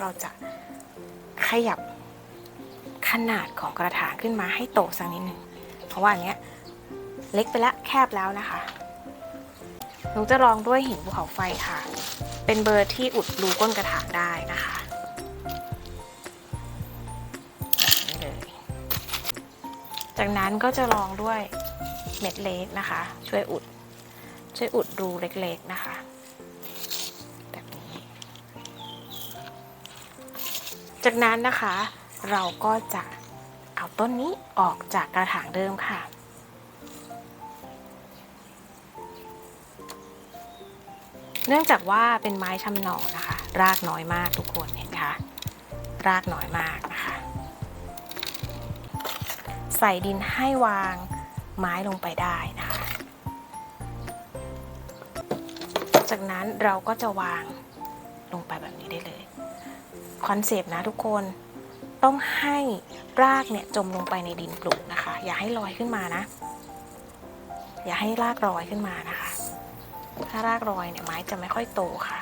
เราจะขยับขนาดของกระถางขึ้นมาให้โตสักนิดหนึ่งเพราะว่าอันเนี้ยเล็กไปละแคบแล้วนะคะหนูจะลองด้วยหินภูเขาไฟค่ะ เป็นเบอร์ที่อุดรูก้นกระถางได้นะคะแบบนี้เลยจากนั้นก็จะลองด้วยเม็ดเล็กนะคะ ช่วยอุด ช่วยอุดรูเล็กๆนะคะ จากนั้นนะคะ เราก็จะเอาต้นนี้ออกจากกระถางเดิมค่ะ เนื่องจากว่าเป็นไม้ชำหน่อนะคะ รากน้อยมากทุกคนเห็นไหมคะรากน้อยมากนะคะ ใส่ดินให้วางไม้ลงไปได้นะคะ จากนั้นเราก็จะวางลงไปแบบนี้ได้เลย คอนเซปต์นะทุกคนต้องให้รากเนี่ยจมลงไปในดินปลูกนะคะ อย่าให้ลอยขึ้นมานะ อย่าให้รากลอยขึ้นมานะคะ ถ้ารากลอยเนี่ยไม้จะไม่ค่อยโตค่ะ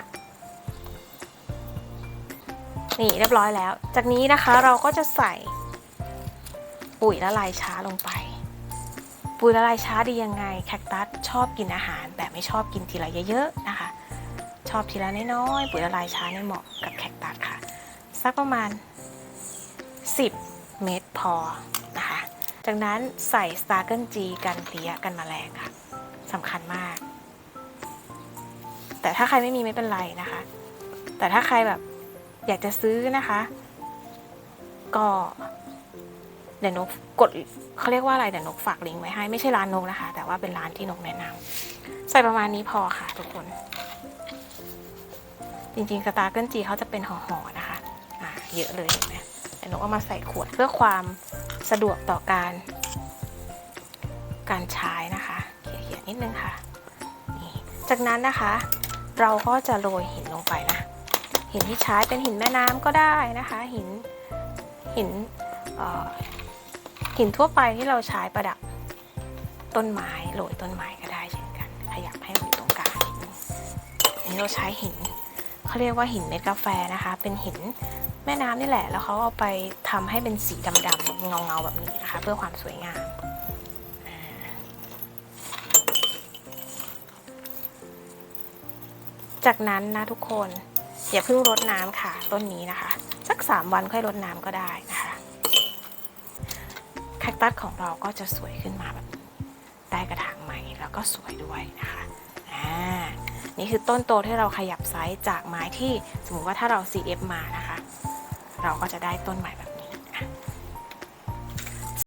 นี่เรียบร้อยแล้ว จากนี้นะคะเราก็จะใส่ปุ๋ยละลายช้าลงไป ปุ๋ยละลายช้าดียังไง แคคตัสชอบกินอาหาร แต่ไม่ชอบกินทีละเยอะๆนะคะ ชอบทีละน้อยๆปุ๋ยละลายช้าเนี่ยเหมาะกับ สักประมาณ 10 เม็ดพอนะคะ จากนั้นใส่สตาร์เกิลจีกันเพลี้ยกันมแมลงค่ะสำคัญมาก แต่ถ้าใครไม่มีไม่เป็นไรนะคะ แต่ถ้าใครแบบอยากจะซื้อนะคะ ก็เดี๋ยวนกกดเขาเรียกว่าอะไรเดี๋ยวนกฝากลิงก์ไว้ให้ไม่ใช่ร้านนกนะคะ แต่ว่าเป็นร้านที่นกแนะนำใส่ประมาณนี้พอค่ะทุกคนจริงๆ สตาร์เกิลจีเขาจะเป็นห่อๆนะคะ เยอะเลยเห็นไหมแต่นกเอามาใส่ขวดเพื่อความสะดวกต่อการ การใช้นะคะเขี่ยๆนิดนึงค่ะนี่จากนั้นนะคะ เราก็จะโรยหินลงไปนะ หินที่ใช้เป็นหินแม่น้ำก็ได้นะคะ หินหินหินทั่วไปที่เราใช้ประดับต้นไม้โรยต้นไม้ก็ได้เช่นกัน ขยับให้มันอยู่ตรงกลางนิดนึงอันนี้เราใช้หินเขาเรียกว่าหินเม็ดกาแฟนะคะ เป็นหิน แม่น้ำนี่แหละ แล้วเขาเอาไปทำให้เป็นสีดำๆเงาๆแบบนี้นะคะ เพื่อความสวยงามจากนั้นนะทุกคนอย่าเพิ่งรดน้ำค่ะ ต้นนี้นะคะ สัก 3 วันค่อยรดน้ำก็ได้นะคะแคคตัสของเราก็จะสวยขึ้นมาแบบได้กระถางใหม่แล้วก็สวยด้วยนะคะอ่านี่คือต้นโตที่เราขยับไซส์จากไม้ที่สมมติว่าถ้าเรา CF มานะคะ เราก็จะได้ต้นใหม่แบบ